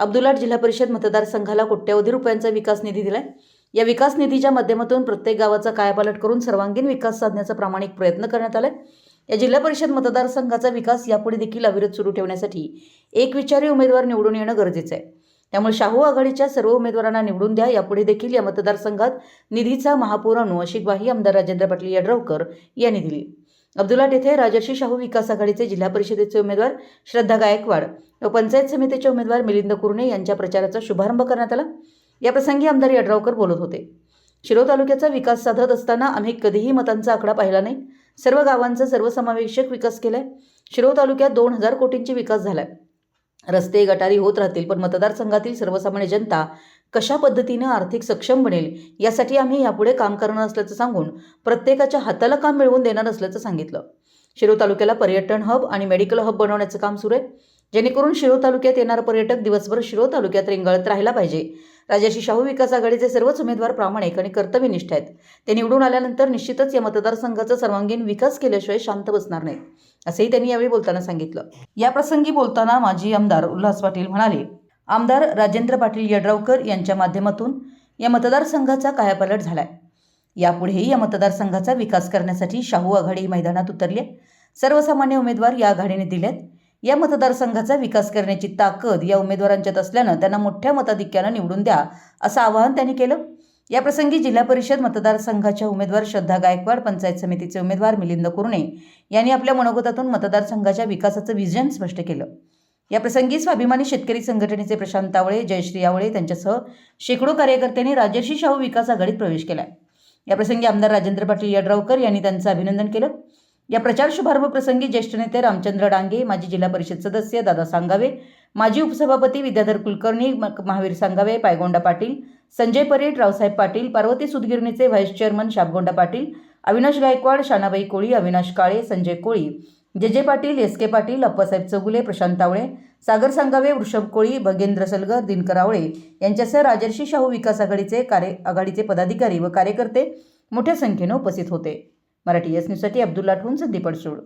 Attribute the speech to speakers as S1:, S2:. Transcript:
S1: अब्दुलाट जिल्हा परिषद मतदारसंघाला कोट्यवधी रुपयांचा विकास निधी दिलाय. या विकास निधीच्या माध्यमातून प्रत्येक गावाचा कायापालट करून सर्वांगीण विकास साधण्याचा प्रामाणिक प्रयत्न करण्यात आलाय. या जिल्हा परिषद मतदारसंघाचा विकास यापुढे देखील अविरत सुरू ठेवण्यासाठी एक विचारी उमेदवार निवडून येणं गरजेचं आहे. त्यामुळे शाहू आघाडीच्या सर्व उमेदवारांना निवडून द्या. यापुढे देखील या मतदारसंघात निधीचा महापूर आणू अशी ग्वाही आमदार राजेंद्र पाटील यड्रावकर यांनी दिली. अब्दुलाट येथे राजर्षी शाहू विकास आघाडीचे जिल्हा परिषदेचे उमेदवार श्रद्धा गायकवाड व पंचायत समितीचे उमेदवार मिलिंद कुरणे यांच्या प्रचाराचा शुभारंभ करण्यात आला. याप्रसंगी आमदार यड्रावकर बोलत होते. शिरो तालुक्याचा विकास साधत असताना आम्ही कधीही मतांचा आकडा पाहिला नाही. सर्व गावांचा सर्वसमावेशक विकास केलाय. शिरो तालुक्यात दोन हजार कोटींची विकास झालाय. रस्ते गटारी होत राहतील पण मतदारसंघातील सर्वसामान्य जनता कशा पद्धतीनं आर्थिक सक्षम बनेल यासाठी आम्ही यापुढे काम करणार असल्याचं सांगून प्रत्येकाच्या हाताला काम मिळवून देणार असल्याचं सांगितलं. शिरो तालुक्याला पर्यटन हब आणि मेडिकल हब बनवण्याचं काम सुरू आहे. जेणेकरून शिरो तालुक्यात येणारा पर्यटक दिवसभर शिरो तालुक्यात रेंगाळत राहायला पाहिजे. राजाशी शाहू विकास आघाडीचे सर्वच उमेदवार प्रामाणिक आणि कर्तव्यनिष्ठ आहेत. ते निवडून आल्यानंतर निश्चितच या मतदारसंघाचा सर्वांगीण विकास केल्याशिवाय शांत बसणार नाहीत असंही त्यांनी यावेळी बोलताना सांगितलं. या प्रसंगी बोलताना माजी आमदार उल्हास पाटील म्हणाले आमदार राजेंद्र पाटील यड्रावकर यांच्या माध्यमातून या मतदारसंघाचा कायापालट आहे यापुढेही या मतदारसंघाचा विकास करण्यासाठी शाहू आघाडी मैदानात उतरली आहे. सर्वसामान्य उमेदवार या आघाडीने दिलेत. या मतदारसंघाचा विकास करण्याची ताकद या उमेदवारांच्यात असल्यानं त्यांना मोठ्या मताधिक्यानं निवडून द्या असं आवाहन त्यांनी केलं. याप्रसंगी जिल्हा परिषद मतदारसंघाच्या उमेदवार श्रद्धा गायकवाड पंचायत समितीचे उमेदवार मिलिंद कुरणे यांनी आपल्या मनोगतातून मतदारसंघाच्या विकासाचं विजन स्पष्ट केलं. या प्रसंगी स्वाभिमानी शेतकरी संघटनेचे प्रशांत तावळे जयश्री आवळे त्यांच्यासह शेकडो कार्यकर्त्यांनी राजर्षी शाहू विकास आघाडीत प्रवेश केला याप्रसंगी आमदार राजेंद्र पाटील यड्रावकर यांनी त्यांचं अभिनंदन केलं. या प्रचार शुभारंभ प्रसंगी ज्येष्ठ नेते रामचंद्र डांगे माजी जिल्हा परिषद सदस्य दादा सांगावे माजी उपसभापती विद्याधर कुलकर्णी म- Mahavir Sangave Paygonda Patil Sanjay Paret Raosaheb Patil Parvati सुदगिरणीचे vice chairman Shapgonda Patil Avinash Gaikwad Shanabai Koli Avinash Kale Sanjay Koli J J Patil S K Patil Appasaheb Chougule Prashant Tawale Sagar Sangave Vrushabh Koli भगेंद्र Salgar Dinkar आवळे यांच्यासह राजर्षी शाहू विकास आघाडीचे कार्य आघाडीचे पदाधिकारी व कार्यकर्ते मोठ्या संख्येनं उपस्थित होते. मराठी एस न्यूजसाठी अब्दुल्ला ठोन संदीप अडसूळ.